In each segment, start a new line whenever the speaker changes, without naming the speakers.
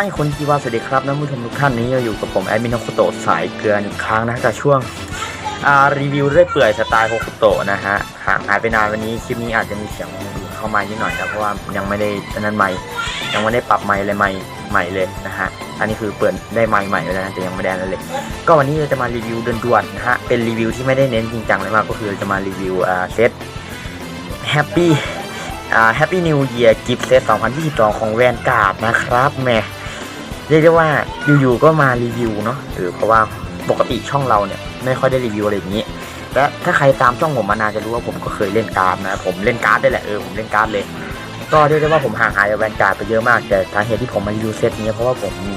ให้คนจีวาสวัสดีครับท่านผู้ชมทุกท่านนี้อยู่กับผมแอดมินโฮคุโตะสายเกลืออีกครั้งนะกับช่วงรีวิวเรื่อยเปื่อยสไตล์โฮคุโตะนะฮะห่างหายไปนานวันนี้คลิปนี้อาจจะมีเสียงเข้ามานิดหน่อยนะเพราะว่ายังไม่ได้นั้นใหม่ ยังไม่ได้ปรับใหม่เลยใหม่ใหม่เลยนะฮะอันนี้คือเปิดได้ใหม่ใหม่แล้วนะแต่ยังไม่ได้นั่นเลย ก็วันนี้เราจะมารีวิวด่วนๆนะฮะเป็นรีวิวที่ไม่ได้เน้นจริงจังเลยมากก็คือจะมารีวิวเซตแฮปปี้อ่าแฮปปี้นิวเยียร์กิฟต์เซต2022 ของแวนการ์ดนะครับแม่ เรียกได้ว่าอยู่ๆก็มารีวิวเนาะเออเพราะว่าปกติช่องเราเนี่ยไม่ค่อยได้รีวิวอะไรอย่างนี้ และถ้าใครตามช่องผมมานานจะรู้ว่าผมก็เคยเล่นการ์ดนะผมเล่นการ์ดได้แหละเออผมเล่นการ์ดเลย ก็เรียกได้ว่าผมห่างหายจากแวนการ์ดไปเยอะมาก แต่สาเหตุที่ผมมารีวิวเซตนี้เพราะว่าผมมี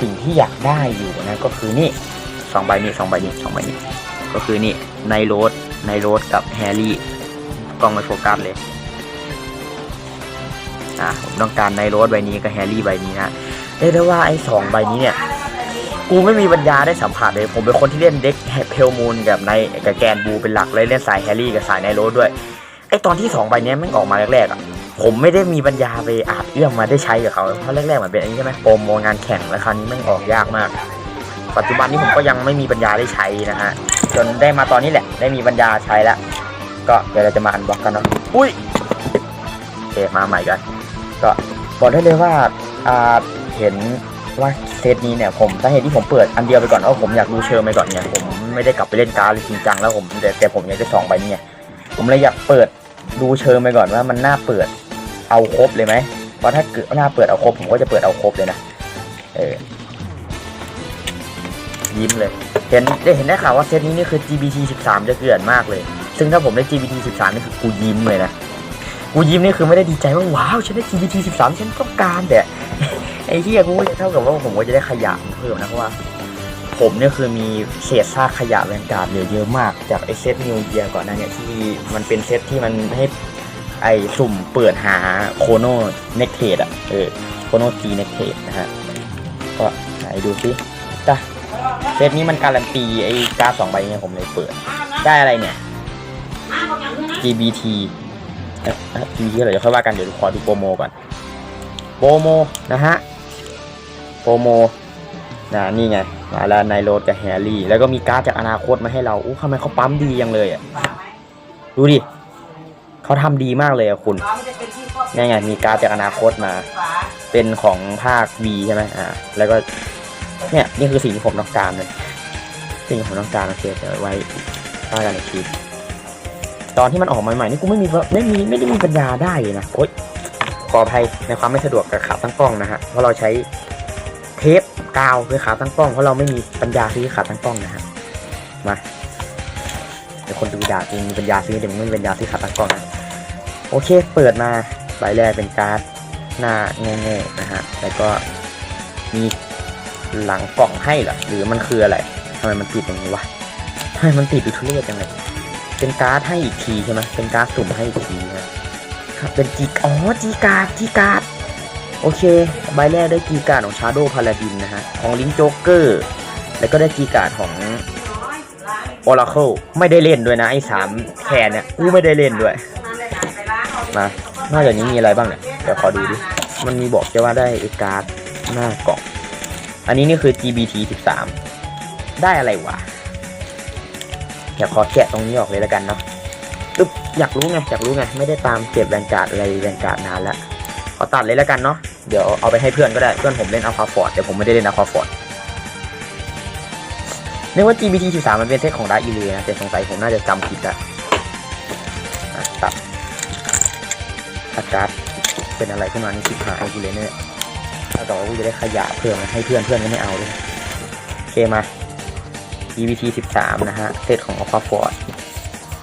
สิ่งที่อยากได้อยู่นะก็คือนี่สองใบนี้สองใบนี้สองใบนี้ก็คือนี่ไนโรสไนโรสกับแฮร์รี่กล้องไม่โฟกัสเลยอะผมต้องการในโรสใบนี้กับแฮร์รี่ใบนี้นะ เรียกได้ว่าไอ้สองใบนี้เนี่ย กูไม่มีปัญญาได้สัมผัสเลย ผมเป็นคนที่เล่นเด็กเพลมูนกับในกับแกนบูเป็นหลักเลยเล่นสายแฮร์รี่กับสายในโรด้วย ไอ้ตอนที่สองใบนี้ยแม่งออกมาแรกๆอะผมไม่ได้มีปัญญาไปอาจเอื้อมมาได้ใช้กับเขาเพราะแรกๆมันเป็นอันนี้ใช่ไหมโปรโมงานแข่งแล้วคราวนี้แม่ออกยากมาก ปัจจุบันนี้ผมก็ยังไม่มีปัญญาได้ใช้นะฮะจนได้มาตอนนี้แหละ ได้มีปัญญาใช้แล้ว ก็เดี๋ยวเราจะมาอันบล็อกกันเนาะอุ้ยโอเคมาใหม่กันก็บอกได้เลยว่าอ่า เห็นว่าเซตนี้เนี่ยผมสาเหตุที่ผมเปิดอันเดียวไปก่อนเพราะผมอยากดูเชิงไปก่อนเนี่ยผมไม่ได้กลับไปเล่นการ์ดเลยจริงจังแล้วผมแต่แต่ผมอยากได้สองใบนี้ไงผมเลยอยากเปิดดูเชิงไปก่อนว่ามันน่าเปิดเอาครบเลยไหมเพราะถ้าเกิดน่าเปิดเอาครบผมก็จะเปิดเอาครบเลยนะเออยิ้มเลยเห็นได้เห็นได้ข่าวว่าเซตนี้นี่คือ GBT 13 จะเกลื่อนมากเลย ซึ่งถ้าผมได้ GBT 13 นี่คือกูยิ้มเลยนะ กูยิ้มนี่คือไม่ได้ดีใจว่าว้าวฉันได้ GPT 13 ฉันต้องการแต่ ไอ้ที่กูก็จะเท่ากับว่าผมก็จะได้ขยะเพิ่มนะเพราะว่า ผมเนี่ยคือมีเศษซากขยะแวนการ์ดเหลือเยอะมากจากไอเซตนิวเยียก่อนหน้าเนี่ยที่มันเป็นเซตที่มันให้ไอสุ่มเปิดหาโคโนเน็กเทดอะเออโคโนจีเน็กเทดนะฮะก็ไหนดูซิจ้ะเซตนี้มันการันตีไอการ์ดสองใบเนี่ยผมเลยเปิด ได้อะไรเนี่ย GBT เอ่อทีวีอะไรเดี๋ยวค่อยว่ากันเดี๋ยวขอดูโปรโมก่อนโปรโมนะฮะ โปรโมนะนี่ไงมาแล้วไนโรดกับแฮร์รี่ แล้วก็มีการ์ดจากอนาคตมาให้เราอู้ทำไมเขาปั๊มดียังเลยอะดูดิเขาทำดีมากเลยอะคุณนี่ไงมีการ์ดจากอนาคตมา เป็นของภาค V ใช่ไหมอ่าแล้วก็เนี่ยนี่คือสิ่งที่ผมต้องการเลยสิ่งที่ผมต้องการโอเคเดี๋ยวไว้ว่ากันอีกทีตอนที่มันออกใหม่ๆนี่กูไม่มีไม่มีไม่ได้มีปัญญาได้เลยนะโอ๊ยขออภัยในความไม่สะดวกกับขาตั้งกล้องนะฮะเพราะเราใช้ กาวคือขาตั้งกล้องเพราะเราไม่มีปัญญาซื้อขาตั้งกล้องนะฮะมาเดี๋ยวคนดูด่าจริงมีปัญญาซื้อแต่มึงไม่มีปัญญาซื้อขาตั้งกล้องนะโอเค เปิดมาใบแรกเป็นการ์ดหน้าโง่ๆนะฮะแล้วก็มีหลังกล่องให้เหรอหรือมันคืออะไรทำไมมันติดอย่างนี้วะทำไมมันติดดูทุเรศจังเลยเป็นการ์ดให้อีกทีใช่ไหมเป็นการ์ดสุ่มให้อีกทีนะครับเป็นจีอ๋อจีการ์ดจีการ์ด โอเค ใบแรกได้จีการ์ดของ Shadow Paladin นะฮะ ของลิงโจ๊กเกอร์ แล้วก็ได้จีการ์ดของ Oracle ไม่ได้เล่นด้วยนะ ไอ้สามแคนเนี่ยกูไม่ได้เล่นด้วย มา นอกจากนี้มีอะไรบ้างเนี่ย เดี๋ยวขอดูดิ มันมีบอกจะว่าได้ไอ้การ์ดหน้ากล่อง อันนี้นี่คือ GBT 13 ได้อะไรวะ เดี๋ยวขอแกะตรงนี้ออกเลยแล้วกันเนาะอึ๊บ อยากรู้ไง อยากรู้ไง ไม่ได้ตามเก็บแวนการ์ดอะไรแวนการ์ดนานแล้ว ตัดเลยแล้วกันเนาะเดี๋ยวเอาไปให้เพื่อนก็ได้เพื่อนผมเล่นอัลฟาฟอร์ดแต่ผมไม่ได้เล่นอัลฟาฟอร์ดนึกว่า GBT 13มันเป็นเซตของดาร์อีเลียนะแต่สงสัยผมน่าจะจำผิดละอะตัดอากาศเป็นอะไรขึ้นมานี่คิดหายกูเลยเนี่ยถ้าต่อกูจะได้ขยะเพื่อนะให้เพื่อนเพื่อนก็ไม่เอาเลยโอเคมา EVT 13 นะฮะเซตของ Aqua Ford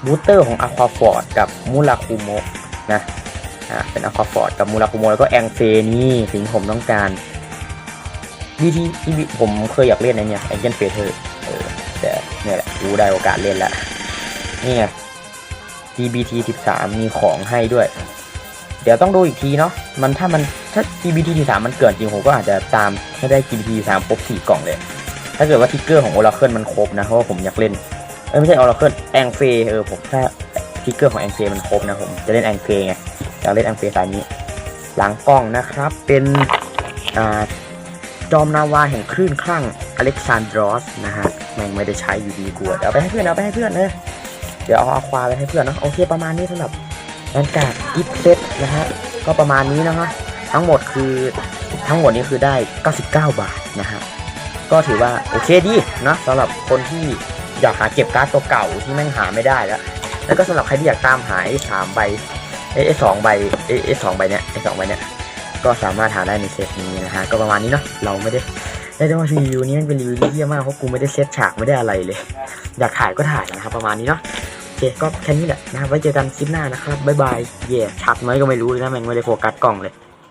บูสเตอร์ของ Aqua Ford กับมูราคุโมะนะ อ่าเป็น Aqua Ford กับมูราคุโมแล้วก็แองเฟนี่สิ่งผมต้องการ VT EV ผมเคยอยากเล่นในเนี่ยแองเจิลเฟเธอร์เออแต่เนี่ยแหละกูได้โอกาสเล่นแล้วนี่ไง GBT 13 มีของให้ด้วย เดี๋ยวต้องดูอีกทีเนาะมันถ้ามันถ้า GBT 13 มันเกินจริงผมก็อาจจะตามให้ได้ GBT 13ครบ4กล่องเลย ถ้าเกิดว่าทิกเกอร์ของ Oracle มันครบนะ เพราะว่าผมอยากเล่น เอ้ยไม่ใช่ Oracle แองเฟเออผมถ้าทิกเกอร์ของแองเฟมันครบนะผมจะเล่นแองเฟไง อยากเล่นแองเฟสายนี้ หลังกล้องนะครับ เป็นอ่าจอมนาวาแห่งคลื่นคลั่งอเล็กซานดรอสนะฮะแม่งไม่ได้ใช้อยู่ดีกลัวเดี๋ยวเอาไปให้เพื่อนเอาไปให้เพื่อนเลยเดี๋ยวเอาอควาไปให้เพื่อนเนะโอเคประมาณนี้สำหรับแวนการ์ดกิฟเซตนะฮะก็ประมาณนี้นะฮะทั้งหมดคือทั้งหมดนี้คือได้ 99 บาทนะฮะก็ถือว่าโอเคดีนะสำหรับคนที่อยากหาเก็บการ์ดตัวเก่าที่แม่งหาไม่ได้แล้ว แล้วก็สำหรับใครที่อยากตามหาไอ้สามใบ ไอ้สองใบไอ้สองใบเนี้ยไอ้สองใบเนี้ยก็สามารถหาได้ในเซตนี้นะฮะก็ประมาณนี้เนาะเราไม่ได้ได้แต่ว่ารีวิวนี้มันเป็นรีวิวที่เยี่ยมมากเพราะกูไม่ได้เซตฉากไม่ได้อะไรเลย อยากถ่ายก็ถ่ายนะครับประมาณนี้เนาะโอเคก็แค่นี้แหละนะครับไว้เจอกันคลิปหน้านะครับบ๊ายบายเย่ชัดไหมก็ไม่รู้เลยนะแม่งไม่ได้โฟกัสกล้องเลย